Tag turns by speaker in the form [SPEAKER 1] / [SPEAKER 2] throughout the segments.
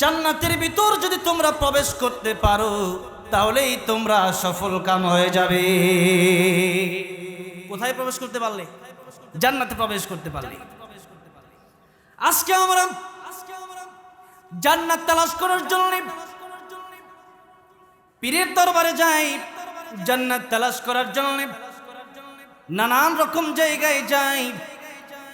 [SPEAKER 1] জান্নাতের ভিতর যদি তোমরা প্রবেশ করতে পারো তাহলেই তোমরা সফল কাম হয়ে যাবে। কোথায় প্রবেশ করতে পারলে? জান্নাতে প্রবেশ করতে পারলে। আজকে আমরা জান্নাত তালাশ করার জন্য পীরের দরবারে যাই জান্নাত তালাশ করার জন্য নানান রকম জায়গায় যাই।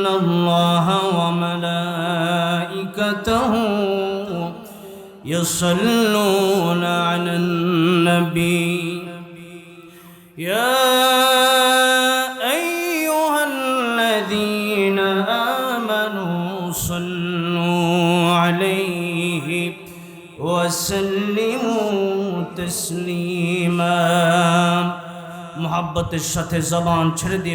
[SPEAKER 1] إن الله وملائكته يصلون على النبي يا أيها الذين آمنوا صلوا عليه وسلموا تسليما. محبت الشتى زبان چھڑ دے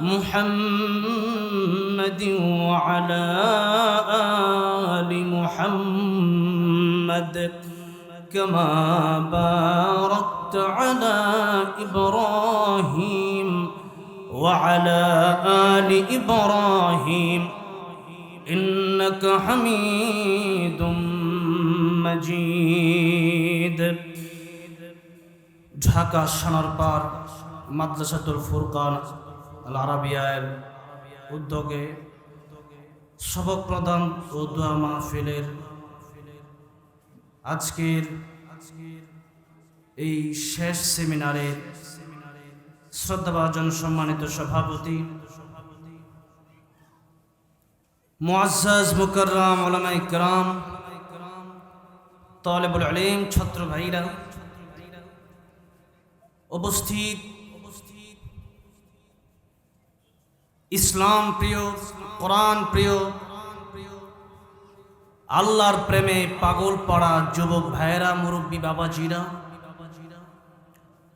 [SPEAKER 1] محمد وعلى آل محمد كما باركت على إبراهيم وعلى آل إبراهيم إنك حميد مجيد ঢাকা সানার পার মাদ্রাসাতুল ফুরকান আল আরাবিয়ার উদ্যোগে সবক প্রদান ও দোয়া মাহফিলের আজকের এই শেষ সেমিনারের শ্রদ্ধাভাজন সম্মানিত সভাপতি, মুআজ্জাজ মুকাররাম ওলামা ইকরাম তালেবুল আলিম, ছাত্র ভাইরা উপস্থিত ইসলাম প্রিয়, কোরআন প্রিয়, আল্লাহর প্রেমে পাগল পড়া যুবক ভাইয়েরা, মুরব্বী বাবাজিরা,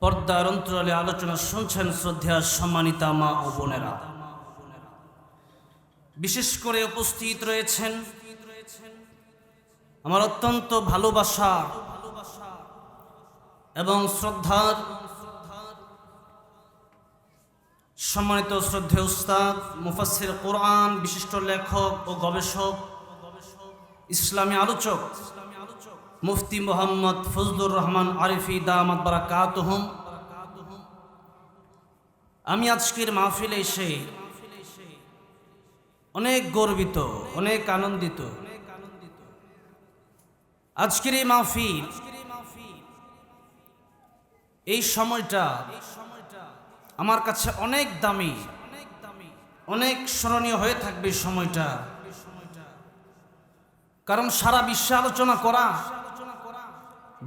[SPEAKER 1] পর্দার অন্তরালে আলোচনা শুনছেন শ্রদ্ধা সম্মানিতা মা ও বোনেরা। বিশেষ করে উপস্থিত রয়েছেন আমার অত্যন্ত ভালোবাসা এবং শ্রদ্ধার সম্মানিত শ্রদ্ধেয় উস্তাদ মুফাসির কোরআন, বিশিষ্ট লেখক ও গবেষক, ইসলামী আলোচক, মুফতি মোহাম্মদ ফজলুর রহমান আরিফি দামাত বারাকাতহুম। আমি আজকের মাহফিলে এসে অনেক গর্বিত, অনেক আনন্দিত। আজকের এই মাহফিল, এই সময়টা আমার কাছে অনেক দামি, অনেক স্মরণীয় হয়ে থাকবে সময়টা। কারণ সারা বিশ্বে আলোচনা করা,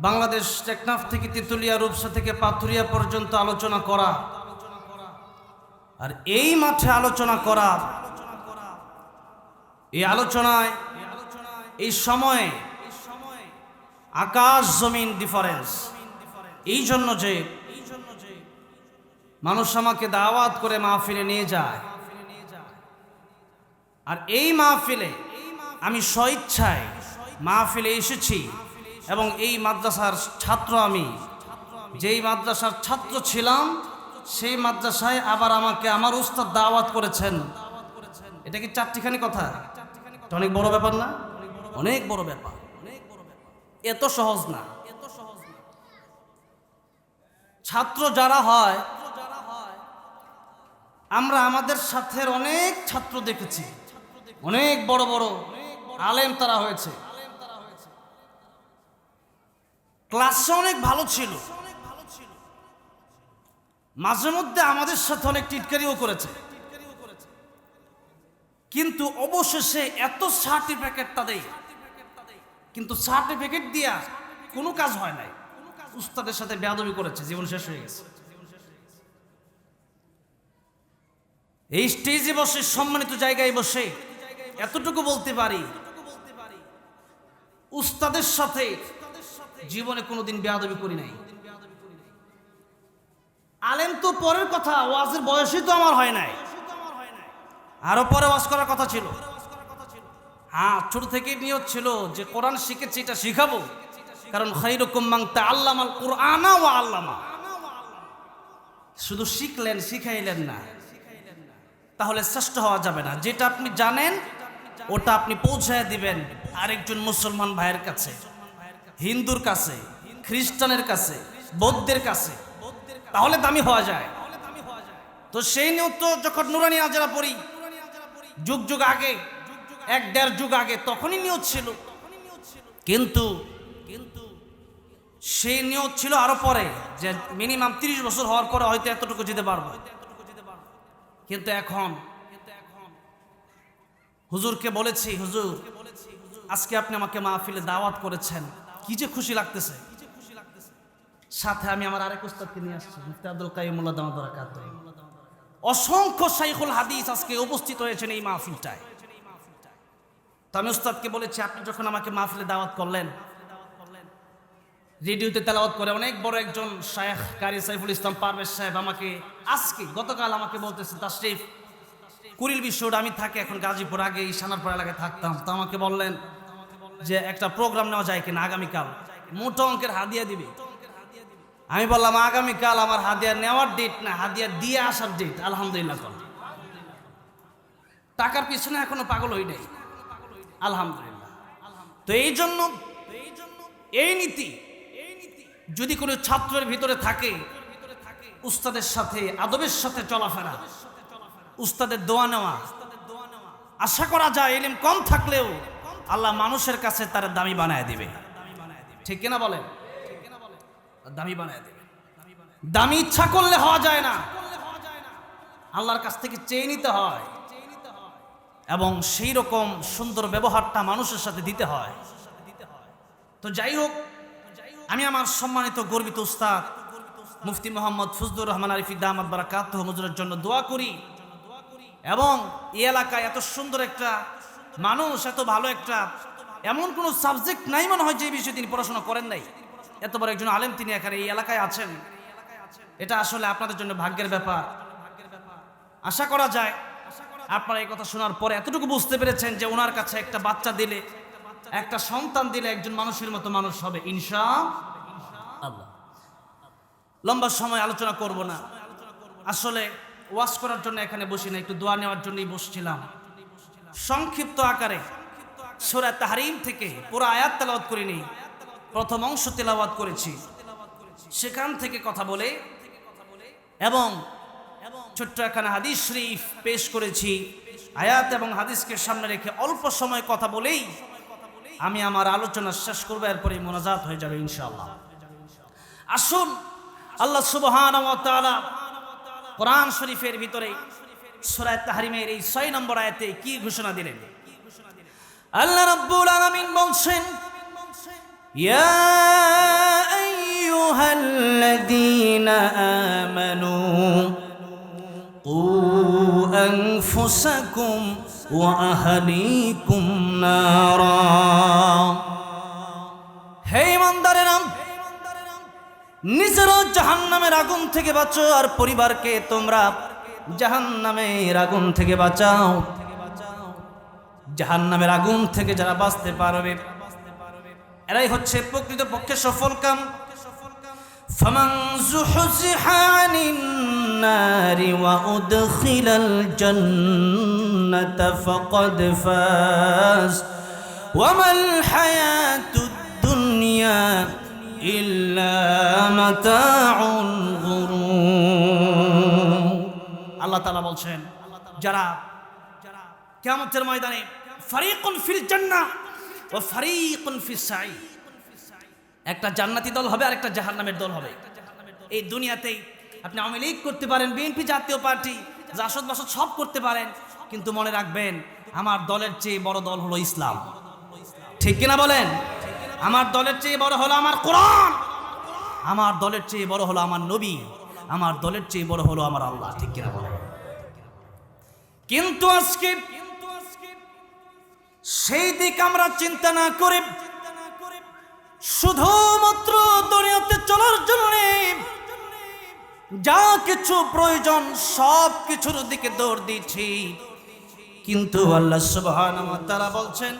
[SPEAKER 1] বাংলাদেশ টেকনাফ থেকে তেতুলিয়া, রূপসা থেকে পাথুরিয়া পর্যন্ত আলোচনা করা, আর এই মাঠে আলোচনা করা, এই আলোচনায়, এই সময়ে আকাশ জমিন ডিফারেন্স এই জন্য যে মানুষ আমাকে দাওয়াত করে মাহফিলে নিয়ে যায়। আর এই মাহফিলে আমি স্বইচ্ছায় মাহফিলে এসেছি এবং এই মাদ্রাসার ছাত্র আমি। যেই মাদ্রাসার ছাত্র ছিলাম, সেই মাদ্রাসায় আবার আমাকে আমার উস্তাদ দাওয়াত করেছেন। এটা কি চারটিখানি কথা? অনেক বড় ব্যাপার না? অনেক বড় ব্যাপার। এত সহজ না। ছাত্র যারা হয় আমরা আমাদের সাথে অনেক ছাত্র দেখেছি। অনেক বড় বড় আলেম তারা হয়েছে। ক্লাসে অনেক ভালো ছিল। মাঝে মধ্যে আমাদের সাথে অনেক টিটকারিও করেছে। কিন্তু অবশেষে এত সার্টিফিকেট তাদের কিন্তু সার্টিফিকেট দিয়া কোনো কাজ হয় নাই। উস্তাদের সাথে বেদমি করেছে, জীবন শেষ হয়ে গেছে। এই স্টেজে বসে, সম্মানিত জায়গায় বসে এতটুকু বলতে পারি, উস্তাদের সাথে জীবনে কোনোদিন বেয়াদবি করি নাই। আলেম তো পরের কথা, ওয়াজের বয়সই তো আমার হয় নাই। আরও পরে ওয়াজ করার কথা ছিল। হ্যাঁ ছোট থেকে নিয়ত ছিল যে কোরআন শিখেছি, এটা শিখাবো। কারণ খৈরকম মাংতা আল্লামাল কোরআনা ও আল্লামা। শুধু শিখলেন, শিখাইলেন না। তাহলে শ্রেষ্ঠ হওয়া যাবে না। যেটা আপনি জানেন, ওটা আপনি পৌঁছায় দিবেন আরেকজন মুসলমান ভাইয়ের কাছে, হিন্দুর কাছে, খ্রিস্টানের কাছে, বৌদ্ধের কাছে। তাহলে দামি হওয়া যায়। তো সেই নিয়ত যখন নুরানি আজরা পড়ি, যুগ যুগ আগে, এক দেড় যুগ আগে তখনই নিয়ত ছিল। কিন্তু কিন্তু সেই নিয়ত ছিল আরও পরে, যে মিনিমাম তিরিশ বছর হওয়ার পরে হয়তো এতটুকু যেতে পারব। কিন্তু এখন হুজুরকে বলেছি, হুজুর, আজকে আপনি আমাকে মাহফিলে দাওয়াত করেছেন। কি যে খুশি লাগতেছে। সাথে আমি আমার আরেক উস্তাদকে নিয়ে আসছি, মুফতি আব্দুল কাইমুল্লাহ দামাদারাকাত অসংখ্য শাইখুল হাদিস আজকে উপস্থিত হয়েছেন এই মাহফিলটায়। তো আমি উস্তাদকে বলেছি, আপনি যখন আমাকে মাহফিলে দাওয়াত করলেন রেডিওতে তেলাওয়াত করে অনেক বড় একজন শায়েখ কারি সাইফুল ইসলাম পারভেজ সাহেব আমাকে আজকে, গতকাল আমাকে বলতেছে, তাশরিফ কুড়িল বিশ্বটা আমি থাকি, এখন গাজীপুর, আগে এই সানারপুর এলাকায় থাকতাম। তো আমাকে বললেন যে, একটা প্রোগ্রাম নেওয়া যায় কিনা আগামীকাল? মোটো অঙ্কের হাদিয়া দিবে। আমি বললাম, আগামীকাল আমার হাদিয়া নেওয়ার ডেট না, হাদিয়া দিয়ে আসার ডেট আলহামদুলিল্লাহ কল টাকার পিছনে এখনও পাগল হই নাই। আলহামদুলিল্লাহ। তো এই জন্য, এই নীতি যদি কোনো ছাত্রের ভিতরে থাকে, উস্তাদের সাথে, আদবের সাথে চলাফেরা, উস্তাদের দোয়া নেওয়া, আশা করা যায় এলিম কম থাকলেও আল্লাহ মানুষের কাছে তার দামি বানায় দিবে। ঠিক কিনা বলেন? দামি বানায় দেবে। দামি ইচ্ছা করলে হওয়া যায় না। আল্লাহর কাছ থেকে চেয়ে নিতে হয়। এবং সেই রকম সুন্দর ব্যবহারটা মানুষের সাথে দিতে হয়। তো যাই হোক আমি আমার সম্মানিত, গর্বিত উস্তাদ মুফতি মোহাম্মদ ফজলুর রহমান আরিফি দামাদ বারাকাত মজুরের জন্য দোয়া করি। এবং এই এলাকায় এত সুন্দর একটা মানুষ, এত ভালো একটা, এমন কোনো সাবজেক্ট নাই মনে হয় যে বিষয়ে তিনি পড়াশোনা করেন নাই। এত বড় একজন আলেম তিনি এখানে এই এলাকায় আছেন। এটা আসলে আপনাদের জন্য ভাগ্যের ব্যাপার। আশা করা যায়, আপনারা এই কথা শোনার পরে এতটুকু বুঝতে পেরেছেন যে ওনার কাছে একটা বাচ্চা দিলে একটা সন্তান দিলে একজন মানুষের মতো মানুষ হবে, ইনশা আল্লাহ। লম্বা সময় আলোচনা করব না। আসলে ওয়াশ করার জন্য এখানে বসি না, একটু দোয়া নেওয়ার জন্যই বসছিলাম। সংক্ষিপ্ত আকারে সোরা তাহারিম থেকে পুরো আয়াত তেলাওয়াত করিনি প্রথম অংশ তেলাওয়াত করেছি। সেখান থেকে কথা বলে এবং ছোট্ট এখানে হাদিস শরীফ পেশ করেছি। আয়াত এবং হাদিসকে সামনে রেখে অল্প সময় কথা বলেই আমি আমার আলোচনা শেষ করবো এরপরে মোনাজাত হয়ে যাবে ইনশাআল্লাহ আসুন আল্লাহ সুবহান কোরআন শরীফের ভিতরে সূরা তাহরিমের এই ছয় নম্বর আয়াতে কি ঘোষণা দিলেন আল্লাহ রাব্বুল আলামিন বলছেন ইয়া আইয়ুহাল্লাযীনা আমানু قوا أنفسكم ওয়াহলিকুম নারা। হে ইমানদারের নাম নিজেরও জাহান্নামের আগুন থেকে বাঁচো আর পরিবারকে তোমরা জাহান্নামের আগুন থেকে বাঁচাও। জাহান্নামের আগুন থেকে যারা বাঁচতে পারবে, এরাই হচ্ছে প্রকৃত পক্ষে সফল কাম। ফমাং জুহজিহানিন النار وأدخل الجنة فقد فاز وما الحياة الدنيا إلا متاع الغرور আল্লাহ তালা বলছেন যারা কেমতের ময়দানে ফারিকুন ফিল জান্নাহ ও ফারিকুন ফিস সাঈদ একটা জান্নাতি দল হবে আর একটা জাহান্নামের দল হবে এই দুনিয়াতেই আপনি আওয়ামী লীগ করতে পারেন বিএনপি জাতীয় পার্টি জাসদ বাসদ সব করতে পারেন, কিন্তু মনে রাখবেন, আমার দলের চেয়ে বড় দল হলো ইসলাম। ঠিক কিনা বলেন? আমার দলের চেয়ে বড় হলো আমার কোরআন। আমার দলের চেয়ে বড় হলো আমার নবী। আমার দলের চেয়ে বড় হলো আমার আল্লাহ। ঠিক কিনা বলেন? কিন্তু আজকে সেই দিক আমরা চিন্তা না করে, শুধুমাত্র দুনিয়াতে চলার জন্য যা কিছু প্রয়োজন, সব কিছুর দিকে দৌড় দিচ্ছি। কিন্তু আল্লাহ সুবহানাহু তারা বলছেন,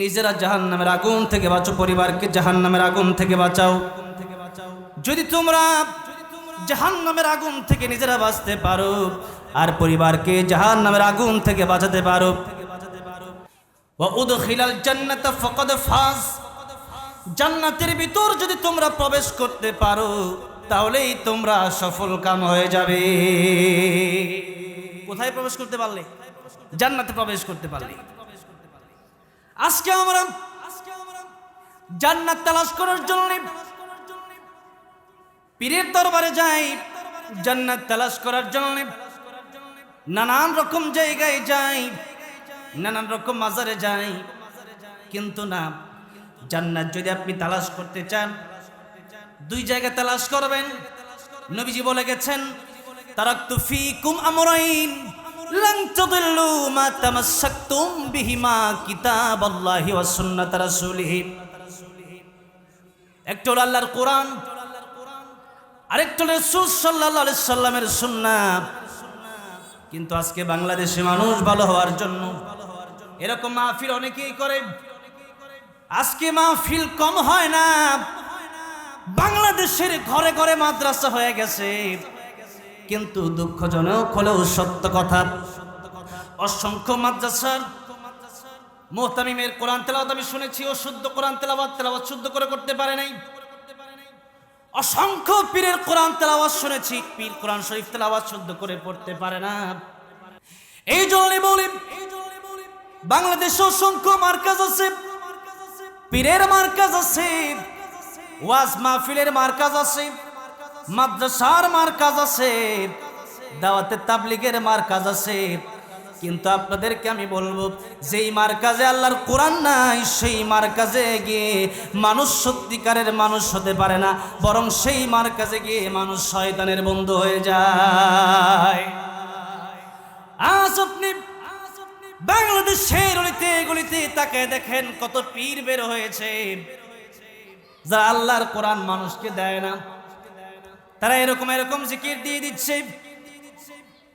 [SPEAKER 1] নিজেরা জাহান্নামের আগুন থেকে বাঁচো, পরিবারকে জাহান্নামের আগুন থেকে বাঁচাও। যদি তোমরা জাহান নামের আগুন থেকে নিজেরা বাঁচতে পারো, আর পরিবারকে জাহান্নামের আগুন থেকে বাঁচাতে পারো। জান্নাতের ভিতর যদি তোমরা প্রবেশ করতে পারো তাহলেই তোমরা সফল কাম হয়ে যাবে। কোথায় প্রবেশ করতে পারলে? জান্নাতে প্রবেশ করতে পারলে। আজকে আমরা জান্নাত তালাশ করার জন্য পীরের দরবারে যাই, জান্নাত তালাশ করার জন্য নানান রকম জায়গায় যাই, নানান রকম মাজারে যাই। কিন্তু না, জান্নাত যদি আপনি তালাশ করতে চান দুই জায়গায় তালাশ করবেন। নবীজি বলে গেছেন, তারাক্তু ফিকুম আমরাইন লান তাদিল্লু মা আল্লাহর কোরআন কিন্তু আজকে বাংলাদেশে মানুষ ভালো হওয়ার জন্য, এরকম মাহফিল অনেকেই করে। আজকে মাহফিল কম হয় না। বাংলাদেশের ঘরে ঘরে মাদ্রাসা হয়ে গেছে। কিন্তু দুঃখজনক হলেও সত্য কথা, অসংখ্য মাদ্রাসার মোহতামিমের কোরআন তেলাওয়াত আমি শুনেছি, ও শুদ্ধ কোরআন তেলাওয়াত তেলাওয়াত শুদ্ধ করে করতে পারে নাই। অসংখ্য পীরের কোরআন তেলাওয়াত শুনেছি, পীর কোরআন শরীফ তেলাওয়াত শুদ্ধ করে পড়তে পারে না। এই জন্য বলি, বাংলাদেশে অসংখ্য মার্কাজ আছে, পীরের মার্কাজ আছে ওয়াজ মাহফিলের মার্কাজ আছে, মাদ্রাসার মার্কাজ আছে, দাওয়াতে তাবলিগের মার্কাজ আছে। কিন্তু আপনাদেরকে আমি বলব, যেই মার্কাজে আল্লাহর কোরআন নাই, সেই মার্কাজে গিয়ে মানুষ সত্যিকারের মানুষ হতে পারে না, বরং সেই মার্কাজে গিয়ে মানুষ শয়তানের বন্ধু হয়ে যায়। আজ আপনি বাংলাদেশের অলিতে গলিতে তাকে দেখেন, কত পীর বের হয়েছে। যারা আল্লাহর কোরআন মানুষকে দেয় না। তারা এরকম এরকম জিকির দিয়ে দিচ্ছে।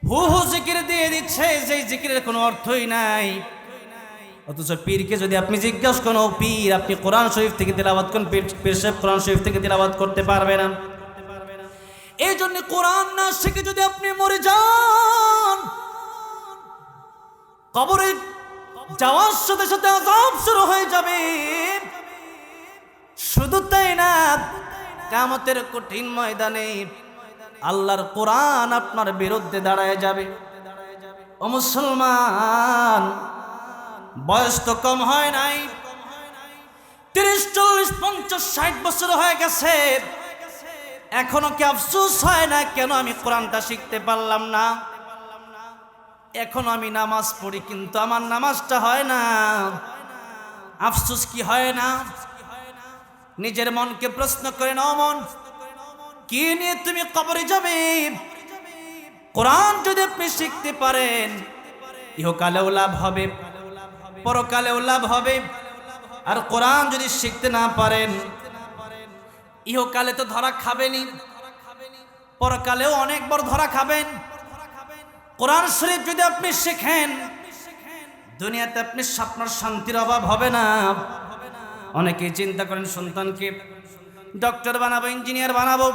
[SPEAKER 1] হু হু জিকির দিয়ে দিচ্ছে যে জিকিরের কোনো অর্থই নাই। অথচ পীরকে যদি আপনি জিজ্ঞাসা ও পীর, আপনি কোরআন শরীফ থেকে তেলাবাদ করেন? পীর সাহেব কোরআন শরীফ থেকে তেলাবাদ করতে পারবে না। এই জন্য কোরআন না শিখে যদি আপনি মরে যান, কবরে যাওয়ার সাথে সাথে আজাব শুরু হয়ে যাবে। শুধু তাই না কামতের কঠিন ময়দানে আল্লাহর কোরআন আপনার বিরুদ্ধে দাঁড়ায় যাবে। ও মুসলমান, বয়স তো কম হয় নাই, তিরিশ, চল্লিশ, পঞ্চাশ, ষাট বছর হয়ে গেছে। এখনও কি আফসোস হয় না, কেন আমি কোরআনটা শিখতে পারলাম না? এখনও আমি নামাজ পড়ি, কিন্তু আমার নামাজটা হয় না। আফসোস কি হয় না? নিজের মনকে প্রশ্ন করে নাও মন। কি নিয়ে তুমি কবরে যাবে? কোরআন যদি আপনি শিখতে পারেন, ইহকালেও লাভ হবে, পরকালেও লাভ হবে। আর কোরআন যদি শিখতে না পারেন, ইহকালে তো ধরা খাবেনি পরকালেও অনেক বড় ধরা খাবেন। কোরআন শরীফ যদি আপনি শেখেন, দুনিয়াতে আপনি আপনার শান্তির অভাব হবে না। অনেকে চিন্তা করেন সন্তানকে ডক্টর বানাবো, ইঞ্জিনিয়ার বানাবো,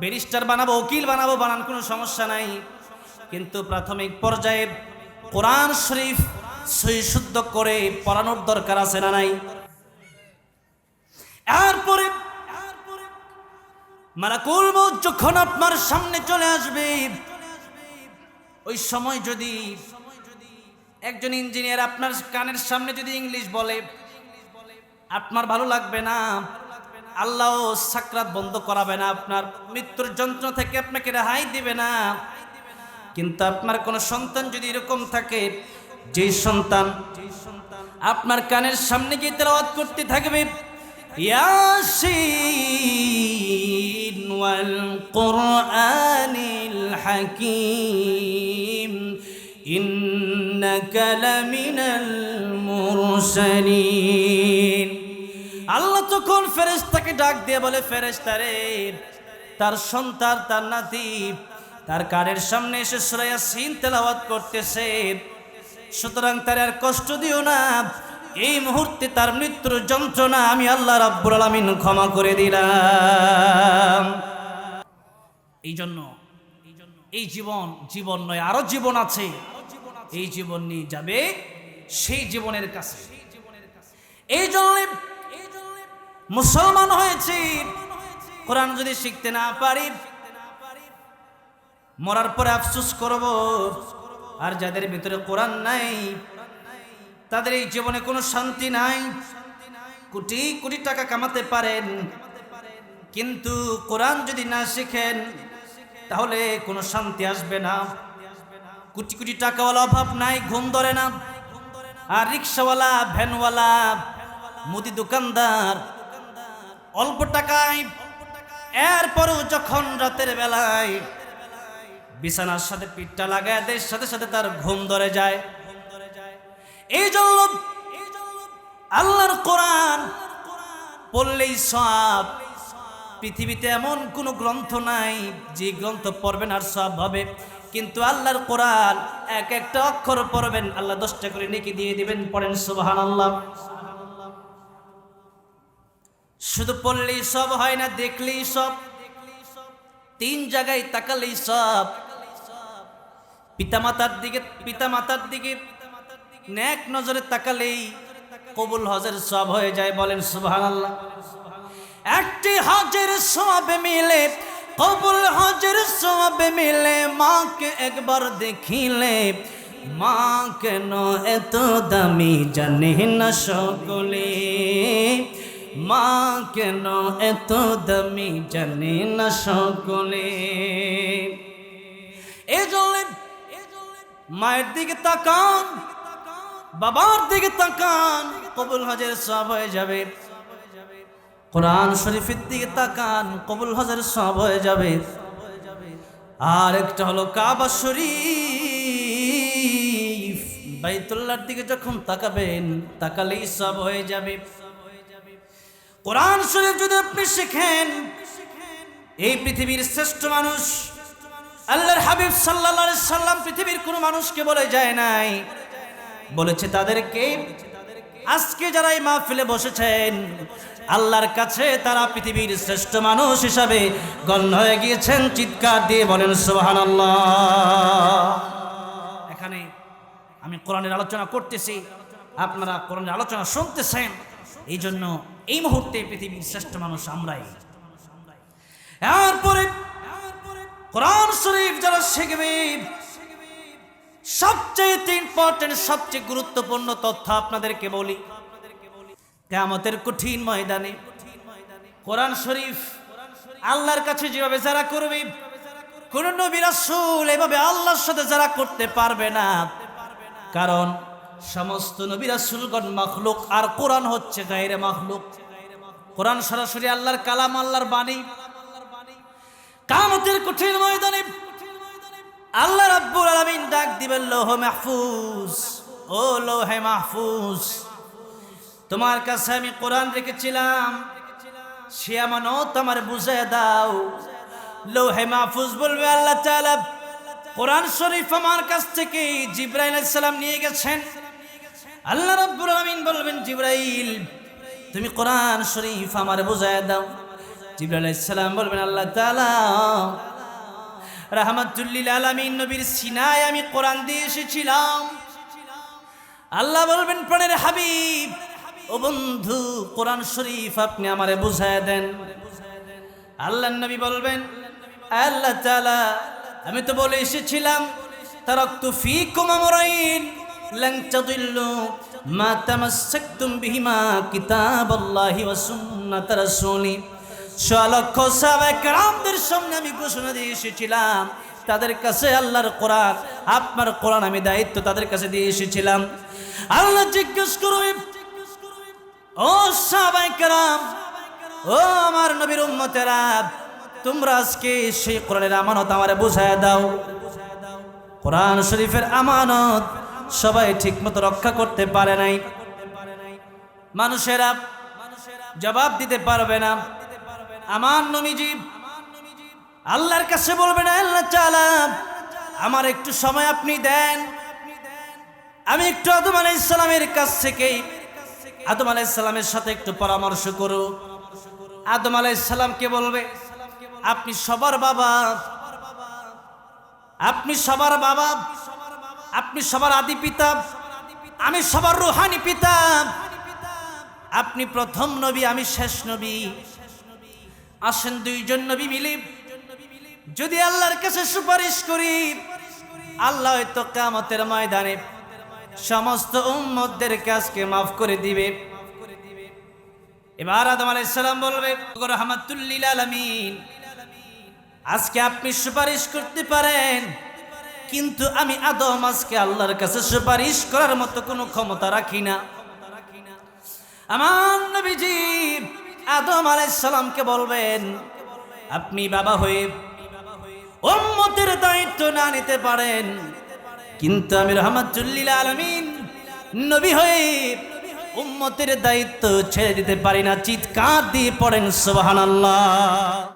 [SPEAKER 1] ব্যারিস্টার বানাবো, উকিল বানাবো, বানান কোনো সমস্যা নাই। কিন্তু প্রাথমিক পর্যায়ে কোরআন শরীফ শুদ্ধ করে পড়ানোর দরকার আছে না নাই? এরপরে মালাকুল মউত যখন আপনার সামনে চলে আসবে, ওই সময় যদি একজন ইঞ্জিনিয়ার আপনার কানের সামনে যদি ইংলিশ বলে আপনার ভালো লাগবে না। আল্লাহ সাকরাত বন্ধ করাবে না আপনার। মৃত্যুর যন্ত্রণা থেকে আপনাকে রেহাই দিবে না। কিন্তু আপনার কোনো সন্তান যদি এরকম থাকে, যেই সন্তান আপনার কানের সামনে গিয়ে তেলাওয়াত করতে থাকবে, ইয়াসিন ওয়াল কুরআনিল হাকীম, ইন্নাকা লামিনাল মুরসালিন। আল্লাহ তখন ফেরেশতাকে ডাক দিয়ে বলে ফেরেশতারে তার সন্তান, তার নাতি তার কারের সামনে এসে সুরাইয়া সিন তেলাওয়াত করতেছে। সুতরাং তার আর কষ্ট দিও না। এই মুহূর্তে তার মৃত্যুর যন্ত্রণা আমি আল্লাহ রাব্বুল আলামিন ক্ষমা করে দিলাম। এই জন্য, এই জীবন জীবন নয়, আরও জীবন আছে। এই জীবন নিয়ে যাবে সেই জীবনের কাছে। এই জন্য মুসলমান হয়েছি। কোরআন যদি শিখতে না পারি, মরার পরে আফসুস করব। আর যাদের ভিতরে কোরআন নাই, তাদের এই জীবনে কোনো শান্তি নাই। কোটি কোটি টাকা কামাতে পারেন, কিন্তু কোরআন যদি না শিখেন, তাহলে কোনো শান্তি আসবে না। কোটি কোটি টাকাওয়ালা অভাব নাই, ঘুম ধরে না। আর রিক্সাওয়ালা, ভ্যানওয়ালা, মুদি দোকানদার অল্প টাকায়, এরপরও যখন রাতের বেলায় বিছানার সাথে পিঠটা লাগায় দেয় সাথে সাথে তার ঘুম ধরে যায়। এই জন্য আল্লাহর কোরআন পড়লেই সব, পৃথিবীতে এমন কোন গ্রন্থ নাই, যে গ্রন্থ পড়বেন আর সব হবে। কিন্তু আল্লাহর কোরআন এক একটা অক্ষর পড়বেন, আল্লাহ দশটা করে নেকি দিয়ে দিবেন, পড়েন সুবাহান আল্লাহ শুধু পড়লেই সব হয় না, দেখলেই সব। তিন জায়গায় তাকালেই সব। পিতামাতার দিকে পিতামাতার দিকে ন্যাক নজরে তাকালেই কবুল হজের সব হয়ে যায়, বলেন সুবহান আল্লাহ একটি হজের সব মিলে, কবুল হজের সব মিলে, মাকে একবার দেখিলে, মা কেন এত দামি জানে না সকলে? মা কেন এত দামি জানে না সকলে। জন্য মায়ের দিকে তাকান, বাবার দিকে তাকান, কবুল হজের সব হয়ে যাবে। কোরআন শরীফের দিকে তাকান, কবুল হজের সব হয়ে যাবে। আর একটা হলো কাবা শরীফ, বাইতুল্লাহর দিকে যখন তাকাবেন, তাকালেই সব হয়ে যাবে। কোরআন শরীফ যদি আপনি শেখেন, এই পৃথিবীর শ্রেষ্ঠ মানুষ, আল্লাহর হাবিব সাল্লাহ সাল্লাম পৃথিবীর কোনো মানুষকে বলে যায় নাই। বলেছে, তাদেরকে আজকে যারা এই মাহফিলে বসেছেন, আল্লাহর কাছে তারা পৃথিবীর শ্রেষ্ঠ মানুষ হিসাবে গণ্য হয়ে গিয়েছেন। চিৎকার দিয়ে বলেন সোহান এখানে আমি কোরআনের আলোচনা করতেছি। আপনারা কোরআনের আলোচনা শুনতেছেন। এই জন্য এই মুহূর্তে পৃথিবীর শ্রেষ্ঠ মানুষ আমরাই। এরপরে কোরআন শরীফ যারা শিখবে, সবচেয়ে ইম্পর্টেন্ট সবচেয়ে গুরুত্বপূর্ণ তথ্য আপনাদেরকে বলি কেমতের কঠিন ময়দানে কোরআন শরীফ আল্লাহর কাছে যেভাবে যারা করবে, কোন নবী রাসূল এভাবে আল্লাহর সাথে যারা করতে পারবে না। কারণ সমস্ত নবী রাসূলগণ মাখলুক, আর কোরআন হচ্ছে গায়রে মাখলুক। কোরআন সরাসরি আল্লাহর কালাম, আল্লাহর বাণী। কামতের কঠিন ময়দানে আল্লাহ রাব্বুল আলামিন ডাক দিবেন, লৌহ মাহফুজ, ও লৌহে মাহফুজ, তোমার কাছে আমি কোরআন রেখেছিলাম। সে আমানত আমার বুঝে দাও। লৌহে মাহফুজ বলবে আল্লাহ তাআলা, কোরআন শরীফ আমার কাছ থেকে জিব্রাইল সালাম নিয়ে গেছেন। আল্লাহ রাব্বুল আলামিন বলবেন, জিব্রাইল, তুমি কোরআন শরীফ আমার বুঝায় দাও। জিব্রাইল সালাম বলবেন, আল্লাহ তাআলা, রাহমাতুল্লিল আলামিন, নবীর সিনায় আমি কোরআন দিয়ে এসেছিলাম। আল্লাহ বলবেন, প্রাণের হাবিব, ও বন্ধু, কোরআন শরীফ আপনি আমারে বুঝায় দেন। আল্লাহ নবী বলবেন, আল্লাহ তাআলা, আমি তো বলে এসেছিলাম, তারাক্তু ফিকুম আমরাইন। লান তাদিল্লু মা তামাসসাকতুম বিহিমা কিতাবাল্লাহি ওয়া সুন্নাত রাসূলি। সলক্ষ সাহাবায়ে কেরামদের সামনে আমি ঘোষণা দিয়ে এসেছিলাম, তাদের কাছে আল্লাহর কোরআন, আপনার কোরআন আমি দায়িত্ব তাদের কাছে দিয়ে এসেছিলাম। আল্লাহ জিজ্ঞেস করবে, ও সাহাবায়ে কেরাম, ও আমার নবীর উম্মতেরা, তোমরা আজকে সেই কোরআনের আমানত আমারে বুঝায় দাও। কোরআন শরীফের আমানত সবাই ঠিকমতো রক্ষা করতে পারে নাই। মানুষেরা জবাব দিতে পারবে না। আমার নবীজি আল্লাহর কাছে বলবে না আল্লাহ চালা আমার একটু সময় আপনি দেন। আমি একটু আদম আলাইসালামের কাছ থেকে, আদম আলাইসালামের সাথে একটু পরামর্শ করু। আদম আলাইসালামকে বলবে? আপনি সবার বাবা। আপনি সবার বাবা। আপনি সবার আদি পিতা, আমি সবার রুহানি পিতা। আপনি প্রথম নবী, আমি শেষ নবী। আসেন দুইজন নবী মিলে। যদি আল্লাহর কাছে সুপারিশ করি, আল্লাহ হয়তো কামতের ময়দানে সমস্ত উম্মতদের কাজকে মাফ করে দিবে। এবার আদম আলাইসালাম বলবে রহমাতুল্লিল আলমিন, আজকে আপনি সুপারিশ করতে পারেন কিন্তু আমি আদম আজকে আল্লাহর কাছে সুপারিশ করার মতো কোনো ক্ষমতা রাখি না। আমার নবীজি আদম আলাইসালামকে বলবেন, আপনি বাবা হয়ে উম্মতের দায়িত্ব না নিতে পারেন। কিন্তু আমি রহমতুল্লিল আলমিন নবী হয়ে উম্মতের দায়িত্ব ছেড়ে দিতে পারি না। চিৎকার দিয়ে পড়েন সুবহানাল্লাহ।